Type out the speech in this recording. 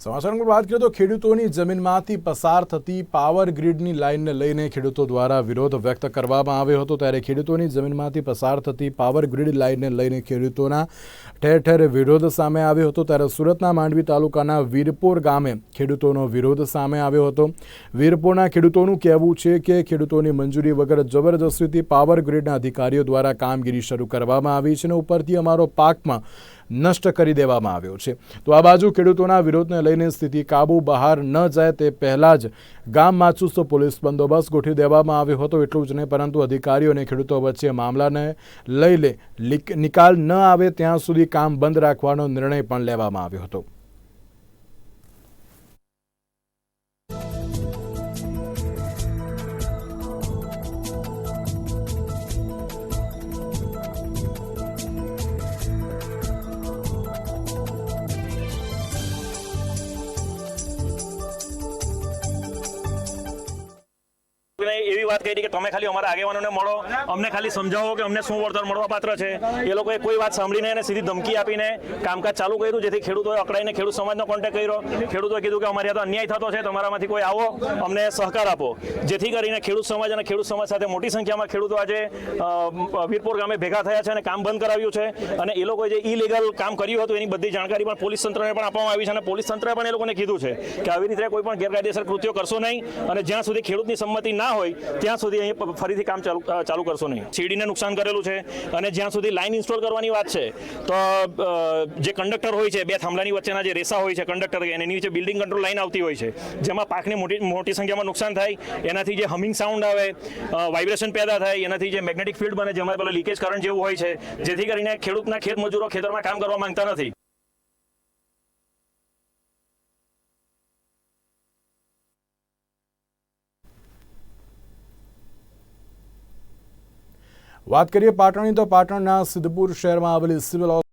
સમાચારની વાત કરીએ તો ખેડૂતોની જમીનમાંથી પસાર થતી પાવર ગ્રીડની લાઇનને લઈને ખેડૂતો દ્વારા વિરોધ વ્યક્ત કરવામાં આવ્યો હતો. ત્યારે ખેડૂતોની જમીનમાંથી પસાર થતી પાવર ગ્રીડ લાઇનને લઈને ખેડૂતોના ઠેર ઠેર વિરોધ સામે આવ્યો હતો. ત્યારે સુરતના માંડવી તાલુકાના વીરપુર ગામે ખેડૂતોનો વિરોધ સામે આવ્યો હતો. વીરપુરના ખેડૂતોનું કહેવું છે કે ખેડૂતોની મંજૂરી વગર જબરજસ્તીથી પાવર ગ્રીડના અધિકારીઓ દ્વારા કામગીરી શરૂ કરવામાં આવી છે અને ઉપરથી અમારો પાકમાં નષ્ટ કરી દેવામાં આવ્યો છે. તો આ બાજુ ખેડૂતોના વિરોધને લઈને સ્થિતિ કાબુ બહાર ન જાય તે પહેલાં જ ગામમાં ચુસ્ત પોલીસ બંદોબસ્ત ગોઠવી દેવામાં આવ્યો હતો એટલું જ નહીં, પરંતુ અધિકારીઓ અને ખેડૂતો વચ્ચે મામલાને લઈ લે નિકાલ ન આવે ત્યાં સુધી કામ બંધ રાખવાનો નિર્ણય પણ લેવામાં આવ્યો હતો. એવી વાત કરી કે તમે ખાલી અમારા આગેવાનોને મળો. અમને ખાલી સમજાવો કે અમને શું વળતર મળવા પાત્ર છે. એ લોકોએ કોઈ વાત સાંભળીને એને સીધી ધમકી આપીને કામકાજ ચાલુ કર્યું જેથી ખેડૂતોએ અકળાઈને ખેડૂત સમાજનો કોન્ટેક્ટ કર્યો. ખેડૂતોએ કીધું કે અમારે આ તો અન્યાય થતો છે, તમારામાંથી કોઈ આવો, અમને સહકાર આપો. જેથી કરીને ખેડૂત સમાજ અને ખેડૂત સમાજ સાથે મોટી સંખ્યામાં ખેડૂતો આજે વીરપુર ગામે ભેગા થયા છે અને કામ બંધ કરાવ્યું છે. અને એ લોકોએ જે ઇલીગલ કામ કર્યું હતું, એની બધી જાણકારી પણ પોલીસ તંત્રને પણ આપવામાં આવી છે અને પોલીસ તંત્રએ પણ એ લોકોને કીધું છે કે આવી રીતે કોઈ પણ ગેરકાયદેસર કૃત્યો કરશો નહીં અને જ્યાં સુધી ખેડૂતની સંમતિ ના હોય ત્યાં સુધી અહીં ફરીથી કામ ચાલુ ચાલુ કરશો નહીં. સીડીને નુકસાન કરેલું છે અને જ્યાં સુધી લાઇન ઇન્સ્ટોલ કરવાની વાત છે, તો જે કંડક્ટર હોય છે, બે થાંભલાની વચ્ચેના જે રેસા હોય છે કંડક્ટર, એની નીચે બિલ્ડિંગ કંટ્રોલ લાઈન આવતી હોય છે, જેમાં પાકને મોટી મોટી સંખ્યામાં નુકસાન થાય, એનાથી જે હમિંગ સાઉન્ડ આવે વાઇબ્રેશન પેદા થાય, એનાથી જે મેગ્નેટિક ફિલ્ડ બને, જેમાં પેલો લીકેજ કરંટ જેવું હોય છે, જેથી કરીને ખેડૂતના ખેત મજૂરો ખેતરમાં કામ કરવા માંગતા નથી. વાત કરીએ પાટણની તો પાટણના સિદ્ધપુર શહેરમાં આવેલી સિવિલ